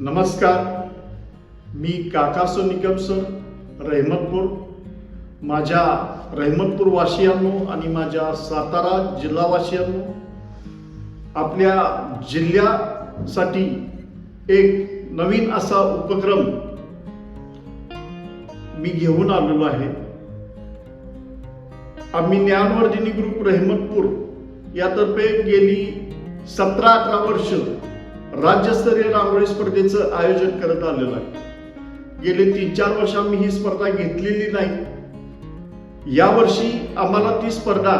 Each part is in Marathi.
नमस्कार. मी काकासो निकम सर रहमतपूर. माझ्या रहमतपूर वासियांनो आणि माझ्या सातारा जिल्हावासियांनो आपल्या जिल्ह्यासाठी एक नवीन असा उपक्रम मी घेऊन आलेलो आहे. आम्ही ज्ञानवर्धिनी ग्रुप रहमतपूर यातर्फे गेली सतरा अठरा वर्ष राज्यस्तरीय रांगोळी स्पर्धेचं आयोजन करत आलेलं आहे. गेले तीन चार वर्ष आम्ही ही स्पर्धा घेतलेली नाही. यावर्षी आम्हाला ती स्पर्धा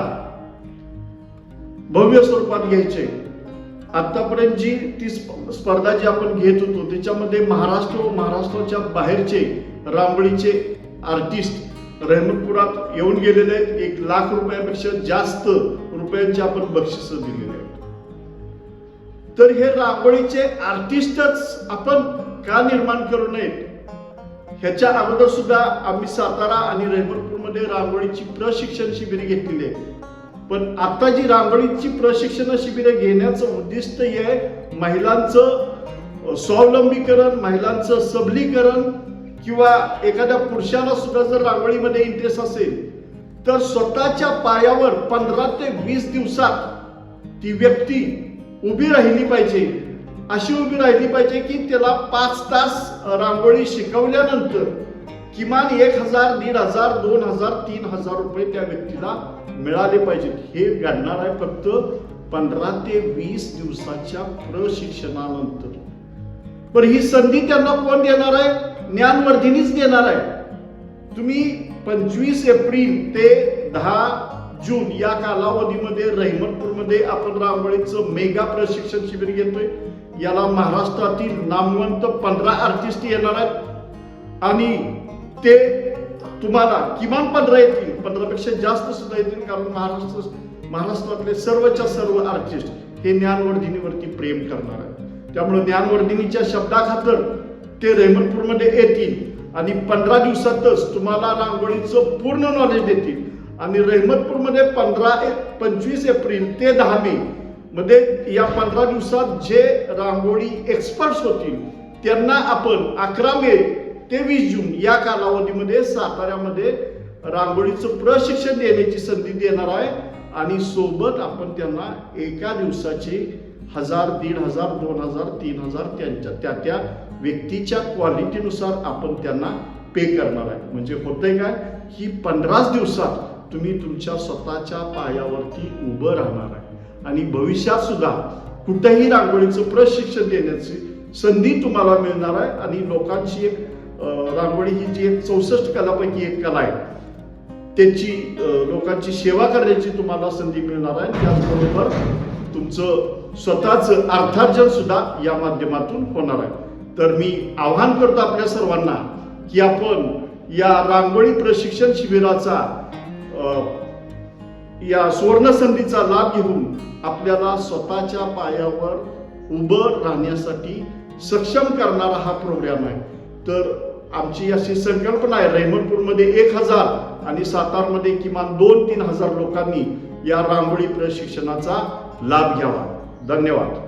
भव्य स्वरूपात घ्यायची आतापर्यंत जी ती स्पर्धा जी आपण घेत होतो त्याच्यामध्ये महाराष्ट्र व महाराष्ट्राच्या बाहेरचे रांगोळीचे आर्टिस्ट रहमतपुरात येऊन गेलेले आहेत. एक लाख रुपयापेक्षा जास्त रुपयांचे आपण बक्षिसं दिलेले तर हे रांगोळीचे आर्टिस्टच आपण का निर्माण करू नयेत? ह्याच्या अगोदर सुद्धा आम्ही सातारा आणि रहमतपूरमध्ये रांगोळीची प्रशिक्षण शिबिरे घेतलेली आहे पण आता जी रांगोळीची प्रशिक्षण शिबिरे घेण्याचं उद्दिष्ट हे आहे महिलांचं स्वावलंबीकरण महिलांचं सबलीकरण किंवा एखाद्या पुरुषाला सुद्धा जर रांगोळीमध्ये इंटरेस्ट असेल तर स्वतःच्या पायावर पंधरा ते वीस दिवसात ती व्यक्ती उभी राहिली पाहिजे. अशी उभी राहिली पाहिजे की त्याला पाच तास रांगोळी शिकवल्यानंतर किमान एक हजार दीड हजार दोन हजार तीन हजार रुपये त्या व्यक्तीला मिळाले पाहिजेत. हे घडणार आहे फक्त पंधरा ते वीस दिवसाच्या प्रशिक्षणानंतर. पण ही संधी त्यांना कोण देणार आहे? ज्ञानवर्धिनीच देणार आहे. तुम्ही पंचवीस एप्रिल ते दहा जून या कालावधीमध्ये रहमतपूरमध्ये आपण रांगोळीचं मेगा प्रशिक्षण शिबिर घेतोय. याला महाराष्ट्रातील नामवंत पंधरा आर्टिस्ट येणार आहेत. आणि ते तुम्हाला किमान पंधरा येतील. पंधरापेक्षा जास्त सुद्धा येतील कारण महाराष्ट्र महाराष्ट्रातले सर्वच्या सर्व आर्टिस्ट हे ज्ञानवर्धिनीवरती प्रेम करणार आहेत. त्यामुळे ज्ञानवर्धिनीच्या शब्दाखातर ते रहमतपूरमध्ये येतील आणि पंधरा दिवसातच तुम्हाला रांगोळीचं पूर्ण नॉलेज देतील. आणि रहमतपूरमध्ये पंधरा पंचवीस एप्रिल ते दहा मे मध्ये या पंधरा दिवसात जे रांगोळी एक्सपर्ट्स होतील त्यांना आपण अकरा मे ते वीस जून या कालावधीमध्ये साताऱ्यामध्ये रांगोळीचं प्रशिक्षण देण्याची संधी देणार आहे. आणि सोबत आपण त्यांना एका दिवसाचे हजार दीड हजार दोन हजार तीन हजार त्यांच्या त्या त्या व्यक्तीच्या क्वालिटीनुसार आपण त्यांना पे करणार आहे. म्हणजे होतंय काय? ही पंधराच दिवसात तुम्ही तुमच्या स्वतःच्या पायावरती उभं राहणार आहे. आणि भविष्यात सुद्धा कुठेही रांगोळीचं प्रशिक्षण देण्याची संधी तुम्हाला मिळणार आहे. आणि लोकांची एक रांगोळी ही जी एक चौसष्ट कलापैकी एक कला आहे त्याची लोकांची सेवा करण्याची तुम्हाला संधी मिळणार आहे. त्याचबरोबर तुमचं स्वतःचं अर्थार्जन सुद्धा या माध्यमातून होणार आहे. तर मी आव्हान करतो आपल्या सर्वांना की आपण या रांगोळी प्रशिक्षण शिबिराचा या सुवर्णसंधीचा लाभ घेऊन आपल्याला स्वतःच्या पायावर उभं राहण्यासाठी सक्षम करणारा हा प्रोग्राम आहे. तर आमची अशी संकल्पना आहे रहमतपूरमध्ये एक हजार आणि सातारमध्ये किमान दोन तीन हजार लोकांनी या रांगोळी प्रशिक्षणाचा लाभ घ्यावा. धन्यवाद.